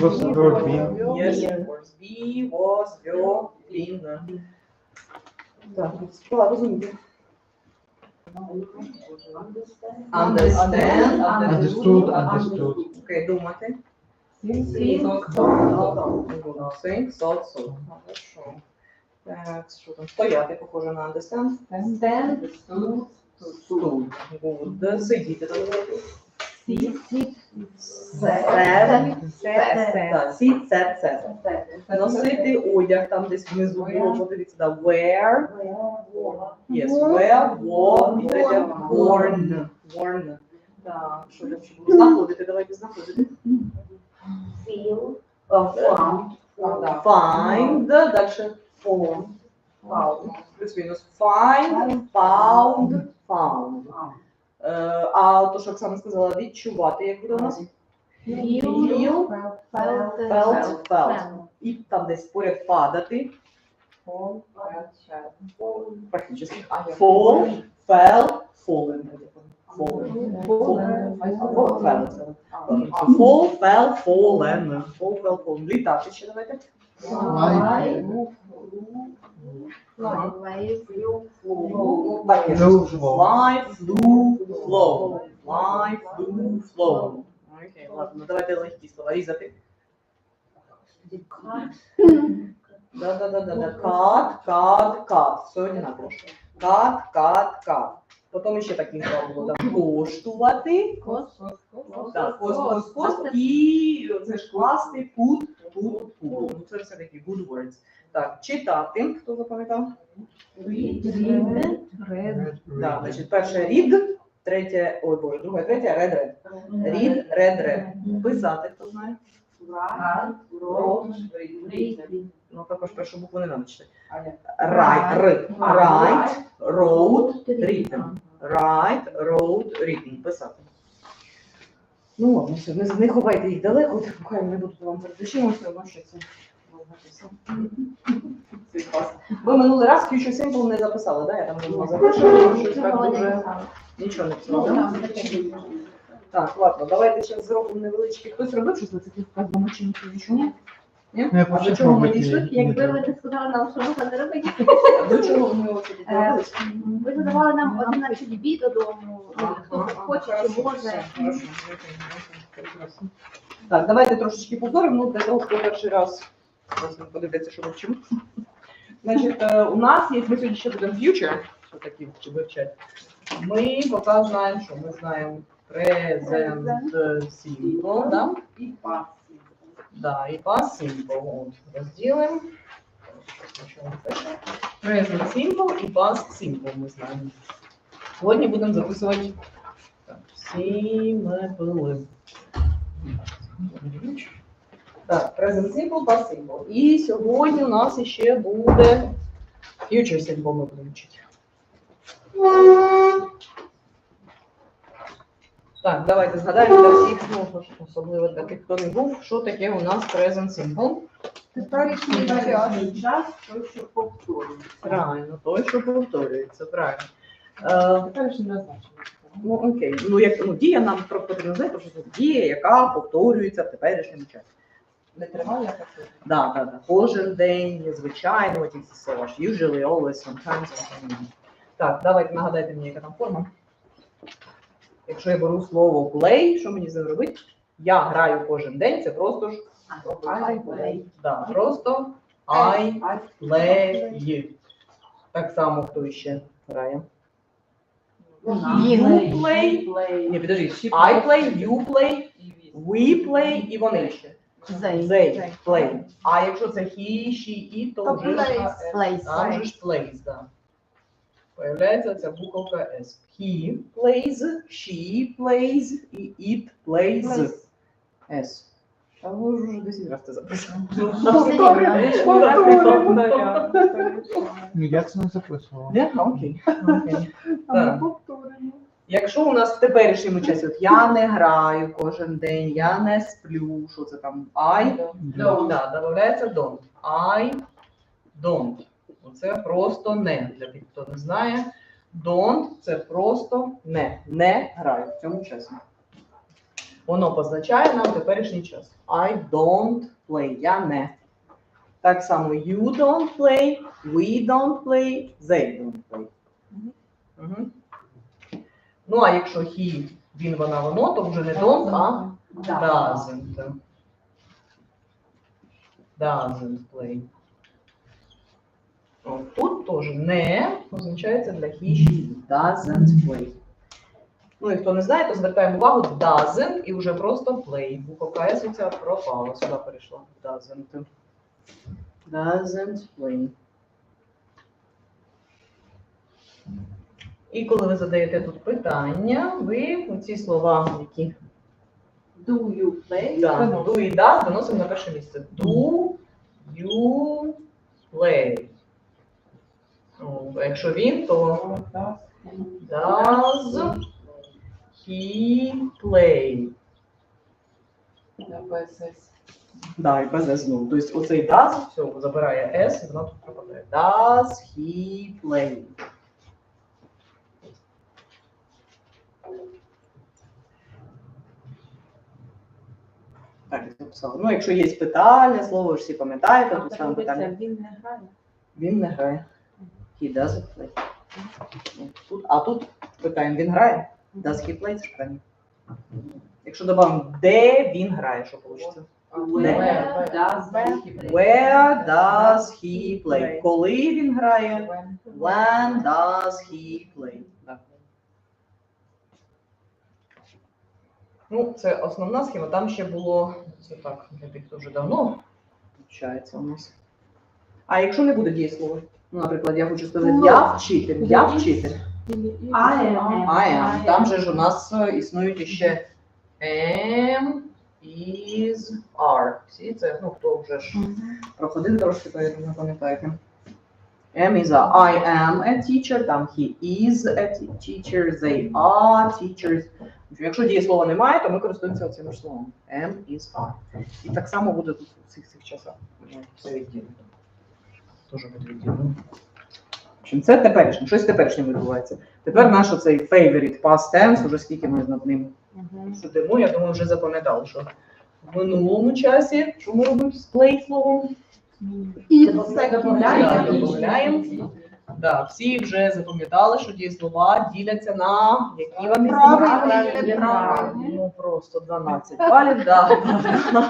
Was being. Yes, of course. Be, was, да. Так, співала розуміти. Understand. Understood, understood. Окей, думати. Think, Think, thought, so. Хорошо. Так, що там? Стояти, похоже на understand. stand, Stood. Good. Сидіти, давайте. sit, Сет. set, Так, Sit, set, set. Носити одяг там десь внизу було, подивіться, да, wear, yes, wear, wore, і третє worn, worn. Так, що там ще було? Знаходити, давайте знаходити. feel, found, Find, дальше form, found, плюс-мінус find, found, found. Е, а то, що Оксана сказала, відчувати, як буде у нас? feel, felt, felt, felt. І там десь поряд падати. fall, Практически. Fall, fell, fallen. Fall, fell, fallen. Fall, fell, fallen. Літати ще давайте. fly, move, fly, wave, flew, flew, Так, я Flew, ж- flow. Fly, flew, flow. Fly, flew, flow. Окей, ладно, давайте легкі слова різати. Да-да-да-да. Кат, кат, кат. Все одинаково. Кат, кат, кат. Потім ще такі слова було. да. Коштувати. кост. І це ж класти, пут, тут, пут. Ну, це все такі good words. Так, читати. Хто запам'ятав? read, read, Red, Так, значить, перше read, третє, ой, боже, друге, третє, read, read. Read, read, read. Писати, хто знає? write, wrote, read, Ну, також першу букву не надо читати. Write, р. Write, wrote, written. Write, wrote, written. Писати. Ну, ладно, все, не, не ховайте їх далеко, хай не будуть вам перед очима, все одно, що це. Ви минулий раз future simple не записали, да? Я там не записала, щось так дуже нічого не писала, да? Так, ладно, давайте ще зробимо невеличкий. Хтось робив щось на цих домашніх чи ні? Ні? Не, А до чого ми дійшли? Якби ви не сказали нам, що можна не робити, До чого ми Е, ви задавали нам 11 бій додому, ну, хто хоче чи може. Так, давайте трошечки повторимо, ну, для того, хто перший раз власне, подивиться, що ми вчимо. Значить, е, у нас є, ми сьогодні ще будемо future, що такі вивчати. Ми поки знаємо, що ми знаємо present simple, да? і past. Да, і past simple. Розділимо. Present simple і past simple ми знаємо. Сьогодні будемо записувати так, simple. Так, present simple, past simple. І сьогодні у нас ще буде future simple ми будемо вчити. Так, давайте згадаємо для всіх, ну, особливо для тих, хто не був, що таке у нас present simple. Теперішній час, час, той, що повторюється. Правильно, той, що повторюється, правильно. Е, Теперішній назначений. ну окей. Ну, як, ну, дія нам про- потрібно знати, що це дія, яка повторюється в теперішньому часі. Не триває таке. Да, да, да. Кожен день, звичайно, ті всі слова. Usually, always, sometimes, sometimes. Так, давайте нагадайте мені, яка там форма. Якщо я беру слово play, що мені з ним робити? Я граю кожен день, це просто ж I play. да, просто I play. Так само, хто ще грає. You play. Ні, підожди. I play, you play, we play і вони ще. They. They play. А якщо це he, she, it, то То вже ж plays. Появляється ця буковка S. He plays, she plays і it plays. S. А ви ж уже 10 разів це записали. Ну, я це не записував. Окей. Окей. Так. Якщо у нас в теперішньому часі, от я не граю кожен день, я не сплю, що це там? I Да. Да, додається don't. I don't. Це просто не. Для тих, хто не знає. Don't це просто не. Не граю в цьому часі. Воно позначає нам теперішній час. I don't play. Я не. Так само you don't play, we don't play, they don't play. Мгм. Ну, а якщо he, він, вона, воно, то вже не don't, а doesn't. Doesn't play. Тут теж не означається для he, she. Doesn't play. Ну і хто не знає, то звертаємо увагу doesn't і вже просто play. Буковка S у ця пропала, сюди перейшла. Doesn't. Doesn't play. І коли ви задаєте тут питання, ви ці слова, які Do you play? да, do і does виносимо на перше місце. Do you play? Ну, якщо він, то does he play? Да, і без S знову. Тобто оцей does, все, забирає S, і вона тут пропадає. Does he play? Так, я записала. Ну, якщо є питання, слово ж всі пам'ятаєте, то саме питання. Він не грає. Він не грає. He doesn't play. Тут, а тут питаємо, він грає? Does he play? Це ж. Якщо додамо, де він грає, що вийде? Where does he play? Where does he play? Коли він грає? When does he play? Ну, це основна схема. Там ще було це так, для тих, хто вже давно вчається у нас. А якщо не буде дієслова? Ну, наприклад, я хочу сказати, Ну, я вчитель, я вчитель. I am. I am. Там же ж у нас е, існують іще am, is, are. Всі це, ну, хто вже ж проходив трошки, то я думаю, пам'ятаєте. Am is a I am a teacher, там he is a teacher, they are teachers. Якщо дієслова немає, то ми користуємося цим ж словом. Am is are. І так само буде тут у цих цих часах. Все відділено. Дуже буде відділено. В общем, це теперішнє, щось теперішнє відбувається. Тепер наш оцей favorite past tense, уже скільки ми над ним сидимо, я думаю, вже запам'ятали, що в минулому часі, що ми робимо з плейсловом? словом? І Додаємо. Додаємо. Да, всі вже запам'ятали, що дієслова діляться на які вони Правильні. Ну просто 12 балів. Да.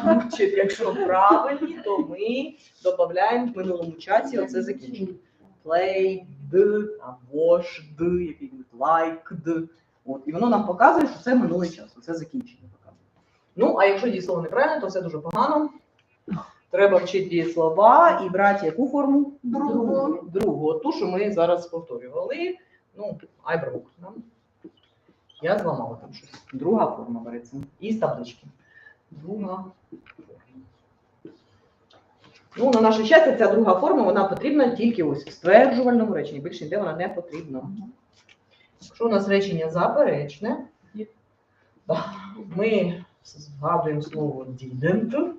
Значить, якщо правильні, то ми додаємо в минулому часі оце закінчення. Played, або washed, який-небудь liked. От, і воно нам показує, що це минулий час, це закінчення показує. Ну, а якщо дієслово неправильне, то це дуже погано. Треба вчити дієслова і брати яку форму? Другу. Другу, ту, що ми зараз повторювали. Ну, I broke. да? Я зламала там щось. Друга форма береться. І з таблички. Друга форма. Ну, на наше щастя, ця друга форма вона потрібна тільки ось в стверджувальному реченні. Більше ніде вона не потрібна. Якщо у нас речення заперечне, ми згадуємо слово didn't.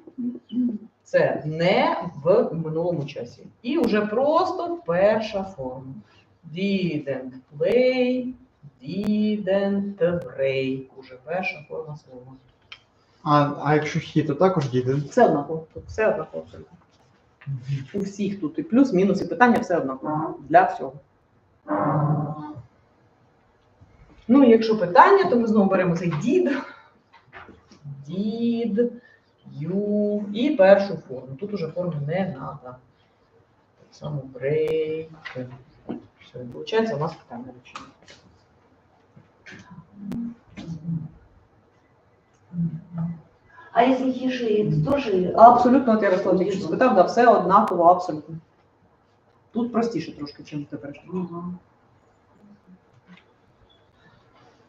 Це не в минулому часі. І вже просто перша форма. Didn't play, didn't break. Уже перша форма слова. А, а якщо he, то також didn't. Все однаково. Все однаково. У всіх тут і плюс, мінус, і питання все однаково. Для всього. Ну, і якщо питання, то ми знову беремо цей did. Did, you і першу форму. Тут уже форми не треба. Так само break. Все, виходить, у нас питання речення. А якщо если хиши, тоже Абсолютно, от Ярослав тільки що спитав, да, все однаково, абсолютно. Тут простіше трошки, ніж тепер.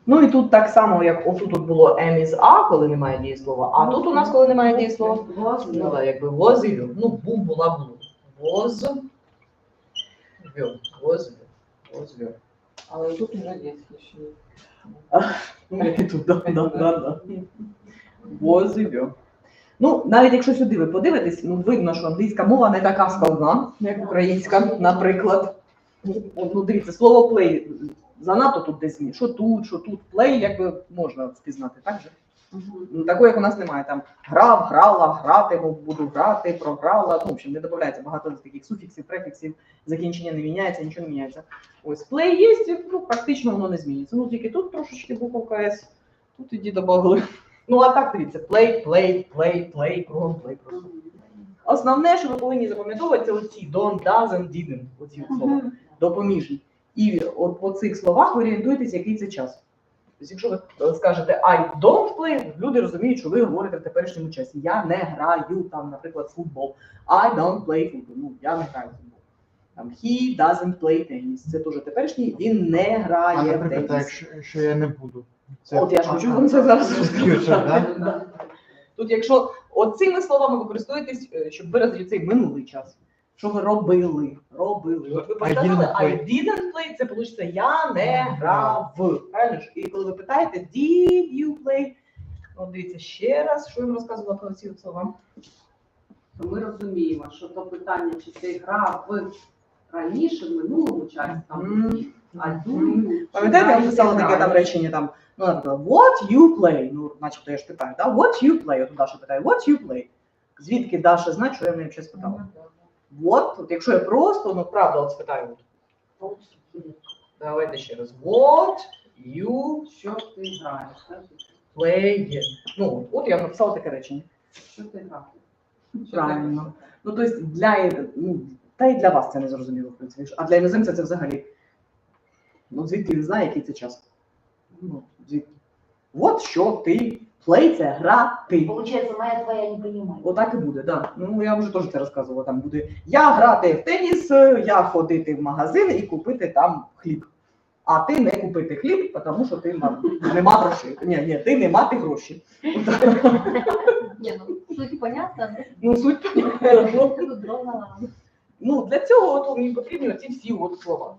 Ну і тут так само, як отут тут було M із A, коли немає дієслова, а тут у нас, коли немає дієслова, ну так, якби і. Ну, був, була, was, will, was, will. Але тут вже є ще. Ну, як і тут, да, і. Ну, навіть якщо сюди ви подивитесь, ну видно, що англійська мова не така складна, як українська, наприклад. Ну, дивіться, слово play занадто тут десь змі. Що тут, що тут play, якби можна впізнати, так же? Ну, Такої, як у нас немає. Там грав, грала, гратиму, буду грати, програла. Ну, в общем, не додається багато таких суфіксів, префіксів, закінчення не міняється, нічого не міняється. Ось play є, ну практично воно не зміниться. Ну тільки тут трошечки буковка S, тут іді додали. Ну а так дивіться, play, play, play, play, кругом play просто. Основне, що ви повинні запам'ятовувати, це оці don't, doesn't, didn't, оці слова, допоміжні. І от по цих словах ви орієнтуєтесь, який це час. Тобто, якщо ви е, скажете I don't play, люди розуміють, що ви говорите в теперішньому часі. Я не граю там, наприклад, футбол. I don't play football. Ну, я не граю футбол. Там he doesn't play tennis. Це теж теперішній, він не А, грає в теніс. так, якщо, якщо я не буду. Це... От я ж хочу вам це зараз розказати. Тут, якщо оцими словами ви користуєтесь, е, щоб виразити цей минулий час. Що ви робили? Робили. От ви I didn't I didn't play, це вийде я не грав. Правильно ж? І коли ви питаєте did you play? От дивіться ще раз, що я вам розказувала про ці слова. то ми розуміємо, що то питання, чи ти грав раніше, в минулому часі, там, а думаю, Пам'ятаєте, я писала таке там речення там, ну, наприклад, what you play, ну, начебто я ж питаю, да? what you play, от Даша питає, what you play. Звідки Даша знає, що я в неї щось питала? What, от якщо я просто, ну, правда, от спитаю, от, давайте ще раз, what you що ти граєш, play. Ну, от я написала таке речення. що ти граєш. Правильно. Ну, тобто для, ну, та й для вас це не зрозуміло, в принципі. А для іноземця це взагалі. Ну, звідки він знає, який це час? Ну, звідки? От що ти play це грати. Получается, моя твоя не понимаю. Отак і буде, так. Да. Ну я вже теж це розказувала. Там буде я грати в теніс, я ходити в магазин і купити там хліб. А ти не купити хліб, тому що ти ма- нема грошей. Ні, ні, ти не мати гроші. Не, ну, суть понятна. Ну, суть понятна. Ну, для цього от мені потрібні оці всі от слова.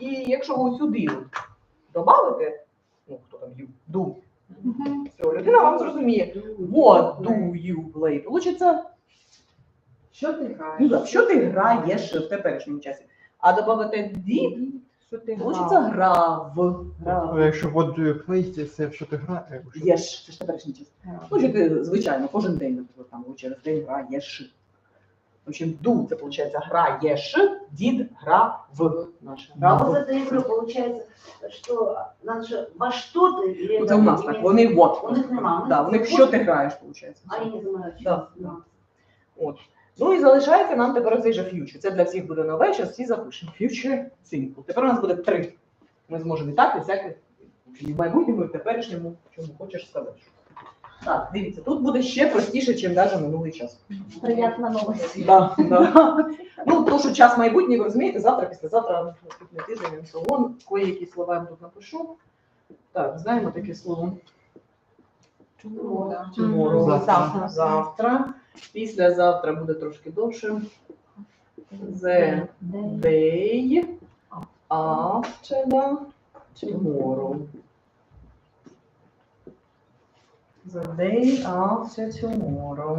І якщо ви сюди от добавите, ну хто там you, do, все, людина вам зрозуміє, what do you play? Получиться, Що ти ну, граєш? так, що ти граєш в теперішньому часі. А добавите did, Що ти получиться грав. А Грав. Якщо what do you play, це- це що ти граєш? Єш, це ж теперішній час. Ну, що ти, звичайно, кожен день, наприклад, там, через день граєш. В общем, do, це виходить граєш, did, грав. Наше. А Грав. вот это игры получается, что надо же во что ты или Ну, Це у нас так, вони what. У них нема, у Да, них у них what. що ти граєш, виходить. А я не знаю, Да, что. да. От. Ну і залишається нам тепер цей же future. Це для всіх буде нове, зараз всі запишемо. Future simple. Тепер у нас буде три. Ми зможемо і так, і всяке. І в майбутньому, і в теперішньому, чому хочеш сказати. Так, дивіться, тут буде ще простіше, ніж навіть минулий час. Приятно новость. Да, да. Ну, то, що час майбутнє, ви розумієте, завтра, післязавтра, наступний тиждень, і салон, кої-які слова я тут напишу. Так, знаємо таке слово. Tomorrow. Tomorrow. Завтра. Завтра. Завтра. Післязавтра буде трошки довше. The day after tomorrow. The day after tomorrow.